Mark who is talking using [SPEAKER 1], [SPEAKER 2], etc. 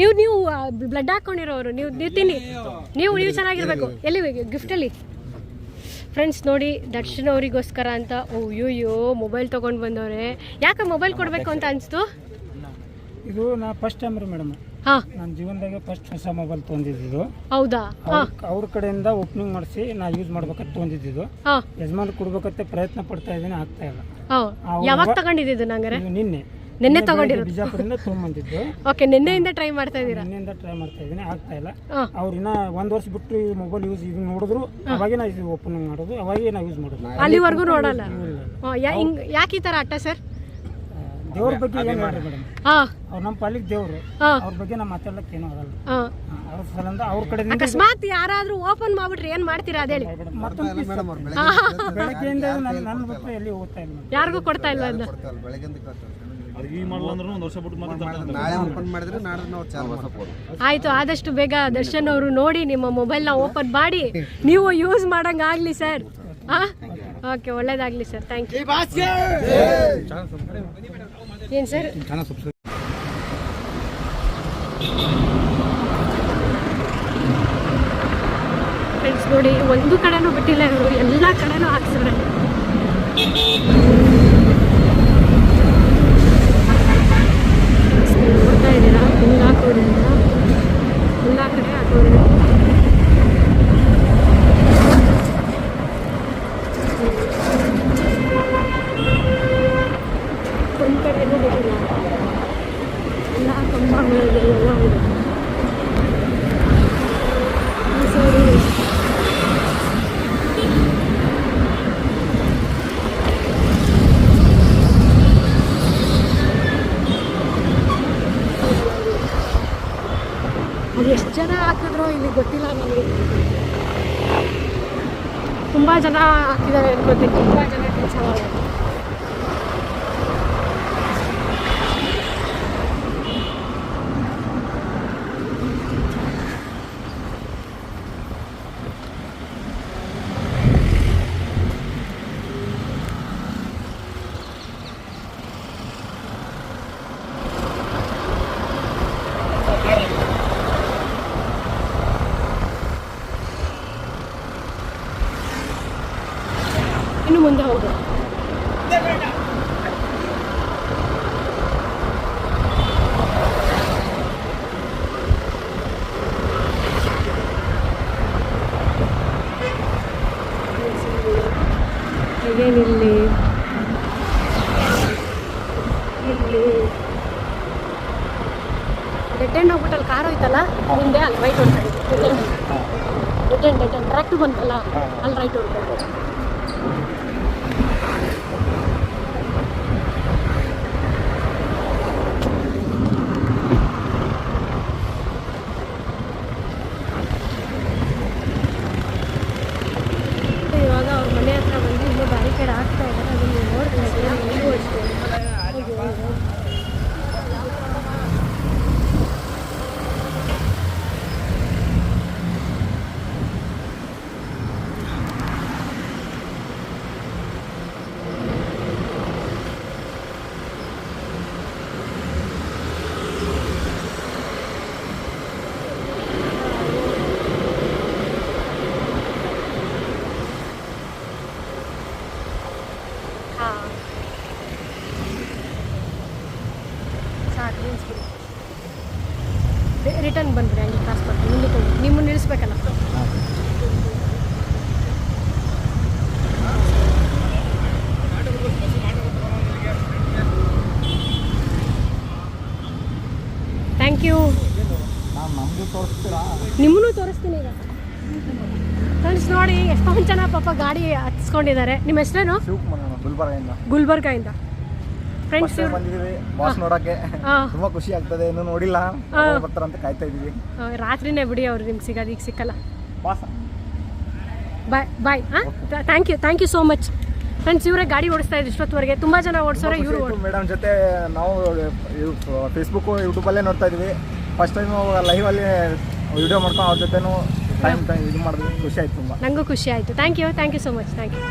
[SPEAKER 1] ನೀವು ನೀವು ಬ್ಲಡ್ ಹಾಕೊಂಡಿರೋರು ನೀವು ನೀವು ತಿನ್ನಿ ನೀವು ನೀವು ಚೆನ್ನಾಗಿರ್ಬೇಕು. ಎಲ್ಲಿ ಗಿಫ್ಟಲ್ಲಿ ಫ್ರೆಂಡ್ಸ್ ನೋಡಿ ದರ್ಶನ್ ಅವರಿಗೋಸ್ಕರ ಅಂತ ಅಯ್ಯೋಯ್ಯೋ ಮೊಬೈಲ್ ತೊಗೊಂಡು ಬಂದವ್ರೆ. ಯಾಕೆ ಮೊಬೈಲ್ ಕೊಡಬೇಕು ಅಂತ ಅನಿಸ್ತು?
[SPEAKER 2] ಇದು ನಾ ಫಸ್ಟ್ ಟೈಮ್ ರೀ ಮೇಡಮ್
[SPEAKER 1] ಹಾಂ.
[SPEAKER 2] ನನ್ನ ಜೀವನದಾಗೆ ಫಸ್ಟ್ ಹೊಸ ಮೊಬೈಲ್ ತೊಗೊಂಡಿದ್ದು.
[SPEAKER 1] ಹೌದಾ?
[SPEAKER 2] ಅವ್ರ ಕಡೆಯಿಂದ ಓಪನಿಂಗ್ ಮಾಡಿಸಿ ನಾ ಯೂಸ್ ಮಾಡ್ಬೇಕಂತ ತೊಗೊಂಡಿದ್ದು.
[SPEAKER 1] ಹಾಂ.
[SPEAKER 2] ಯಜಮಾನ್ ಕೊಡ್ಬೇಕಂತ ಪ್ರಯತ್ನ ಪಡ್ತಾ ಇದ್ದೀನಿ ಆಗ್ತಾ ಇಲ್ಲ.
[SPEAKER 1] ಯಾವಾಗ ತಗೊಂಡಿದ್ದು
[SPEAKER 2] ಇದು ನಿನ್ನೆ.
[SPEAKER 1] ನಿನ್ನೆ ತಗೊಂಡಿರೋದು.
[SPEAKER 2] ಬಿಜಾಪುರದಿಂದ ತೊಗೊಂಬಂದಿದ್ದು.
[SPEAKER 1] ಓಕೆ ನಿನ್ನೆಯಿಂದ ಟ್ರೈ ಮಾಡ್ತಾ ಇದ್ದೀರಾ?
[SPEAKER 2] ನಿನ್ನೆಯಿಂದ ಟ್ರೈ ಮಾಡ್ತಾ ಇದ್ದೀನಿ ಆಗ್ತಾ ಇಲ್ಲ.
[SPEAKER 1] ಹಾಂ.
[SPEAKER 2] ಅವ್ರು ಇನ್ನ ಒಂದ್ ವರ್ಷ ಬಿಟ್ಟು ಈ ಮೊಬೈಲ್ ಯೂಸ್ ಇದು ನೋಡಿದ್ರು. ಅವಾಗೇ ನಾ ಓಪನ್ ಮಾಡೋದು ಅವಾಗೇ ನಾ ಯೂಸ್ ಮಾಡೋದು.
[SPEAKER 1] ಅಲ್ಲಿವರೆಗೂ ನೋಡಲ್ಲ. ಹಾಂ ಯಾ ಹಿಂಗ್ ಯಾಕೆ ಈ ಥರ ಅಟ್ಟ ಸರ್
[SPEAKER 2] ದೇವ್ರ ಬಗ್ಗೆ ಏನು ಮಾಡ್ರಿ ಮೇಡಮ್
[SPEAKER 1] ಹಾಂ.
[SPEAKER 2] ಅವ್ರು ನಮ್ಮ ಪಾಲಿಗೆ ದೇವ್ರು.
[SPEAKER 1] ಹಾಂ.
[SPEAKER 2] ಅವ್ರ ಬಗ್ಗೆ ನಾ ಮಾತಾಡ್ಲಕ್ಕೆ ಏನು ಆಗಲ್ಲ.
[SPEAKER 1] ಹಾಂ.
[SPEAKER 2] ಅವ್ರ ಸಲಂದ ಅವ್ರ ಕಡೆಯಿಂದ
[SPEAKER 1] ಅಕಸ್ಮಾತ್ ಯಾರಾದ್ರೂ ಓಪನ್ ಮಾಡ್ಬಿಟ್ರೆ ಏನ್ ಮಾಡ್ತೀರಾ ಅದೇಳಿ
[SPEAKER 2] ಮತ್ತೊಂದು piece ಬೆಳಗ್ಗೆಯಿಂದ ನನ್ನ ನನ್ನ ಬಿಟ್ಟರೆ ಎಲ್ಲಿ ಹೋಗ್ತಾ ಇಲ್ಲ ಮೇಡಮ್
[SPEAKER 1] ಯಾರಿಗೂ ಕೊಡ್ತಾ ಇಲ್ಲ ಅದನ್ನ ಆಯ್ತು ಆದಷ್ಟು ಬೇಗ ದರ್ಶನ್ ಅವರು ನೋಡಿ ನಿಮ್ಮ ಮೊಬೈಲ್ನ ಓಪನ್ ಮಾಡಿ. ನೀವು ಯೂಸ್ ಮಾಡಂಗ್ ಆಗ್ಲಿ ಸರ್ ಓಕೆ ಒಳ್ಳೇದಾಗ್ಲಿ ಸರ್ ಥ್ಯಾಂಕ್ ಯು ಏನು ಸರ್. ಫ್ರೆಂಡ್ಸ್ ನೋಡಿ ಒಂದು ಕಡೆನೂ ಬಿಟ್ಟಿಲ್ಲ ಇವರು. ಎಲ್ಲ ಕಡೆನೂ ಹಾಕ್ಸಿದ್ರೆ ನೋಡ್ತಾ ಇದ್ದೀರಾ ಹಿಂಗೆ ಹಾಕೋದ್ರಿಂದ ಎಲ್ಲ ಕಡೆ ಹಾಕೋದ್ರೆ ಒಂದು ಕಡೆನೂ ಬಿಟ್ಟಿಲ್ಲ ಎಲ್ಲ ಕಂಬಗಳೆಲ್ಲ ಇದೆ ಈ ಸೈಡು ಅದು ಎಷ್ಟು ಜನ ಹಾಕಿದ್ರು ಇಲ್ಲಿ ಗೊತ್ತಿಲ್ಲ ನನಗೆ ತುಂಬ ಜನ ಹಾಕಿದ್ದಾರೆ ಅನ್ಕೋತೀನಿ ತುಂಬ ಜನ ಕೆಲಸ ಮಾಡೋದು ಇನ್ನು ಮುಂದೆ ಹೋಗು. Again ಇಲ್ಲಿ. ಇಲ್ಲಿ ಹೋಗ್ಬಿಟ್ಟು ಅಲ್ಲಿ ಕಾರ್ ಹೋಯ್ತಲ್ಲ? ಮುಂದೆ ಅಲ್ಲಿ ರೈಟ್ ಹೊಡ್ತಾ ಡೆಟೆಂಡ್ ಡೆಟೆಂಡ್ ಟ್ರ್ಯಾಕ್ಟರ್ ಬಂತಲ್ಲ? ಅಲ್ಲಿ ರೈಟ್ ಹೊಡ್ತಾ ಇವಾಗ ಅವ್ರ ಮನೆ ಹತ್ರ ಬಂದು ಇನ್ನೂ ಬ್ಯಾರಿಕೇಡ್ ಹಾಕ್ತಾ ಇದ್ದಾರೆ ಅದನ್ನು ನೋಡ್ತಾ ಇದ್ದಾರೆ? ನಿಲ್ಲಿಸ್ಬಿಡಿ ರಿಟರ್ನ್ ಬಂದ್ಬಿಡಿ ಹಂಗೆ ಕ್ರಾಸ್ ಮುಂದಕ್ಕೆ ಹೋಗಿ ನಿಮ್ಮನ್ನು ನಿಲ್ಲಿಸ್ಬೇಕಲ್ಲ ಥ್ಯಾಂಕ್ ಯು ನಿಮ್ಮನ್ನು ತೋರಿಸ್ತೀನಿ ಈಗ. ಫ್ರೆಂಡ್ಸ್ ನೋಡಿ ಎಷ್ಟೊಂದು ಜನ ಪಾಪ ಗಾಡಿ ಹತ್ಸ್ಕೊಂಡಿದ್ದಾರೆ. ನಿಮ್ಮ ಹೆಸರೇನು?
[SPEAKER 3] ಗುಲ್ಬರ್ಗಿಂದ
[SPEAKER 1] ಫ್ರೆಂಡ್ಸ್
[SPEAKER 3] ಬಂದಿದ್ದೀವಿ. ಬಾಸ್ ನೋಡಕ್ಕೆ ತುಂಬಾ ಖುಷಿ ಆಗ್ತದೆ. ಇನ್ನು ನೋಡಿಲ್ಲ.
[SPEAKER 1] ಬರ್ತಾರ
[SPEAKER 3] ಅಂತ ಕಾಯ್ತಾ ಇದೀವಿ
[SPEAKER 1] ರಾತ್ರಿನೇ ಬಿಡಿ ಅವ್ರು ನಿಮ್ಗೆ ಸಿಗೋದು. ಈಗ ಸಿಕ್ಕಲ್ಲ.
[SPEAKER 3] ಬಾಸ್
[SPEAKER 1] ಬಾಯ್ ಬಾಯ್ ಹಾಂ? Thank you thank you so much friends ಇವರೇ ಗಾಡಿ ಓಡಿಸ್ತಾ ಇದ್ರು ಇಷ್ಟೊತ್ತವರೆಗೆ. ತುಂಬ ಜನ ಓಡಿಸೋರೆ ಇವರು
[SPEAKER 3] ಮೇಡಮ್ ಜೊತೆ. ನಾವು ಫೇಸ್ಬುಕ್ ಯೂಟ್ಯೂಬಲ್ಲೇ ನೋಡ್ತಾ ಇದೀವಿ ಫಸ್ಟ್ ಟೈಮ್ ಲೈವಲ್ಲಿ ವಿಡಿಯೋ ಮಾಡ್ಕೊಂಡು ಅವ್ರ ಜೊತೆನೂ ಟೈಮ್ ಇದು ಮಾಡಿದ್ವಿ. ಖುಷಿ ಆಯ್ತು ತುಂಬ.
[SPEAKER 1] ನನಗೂ ಖುಷಿ ಆಯಿತು. Thank you thank you so much thank you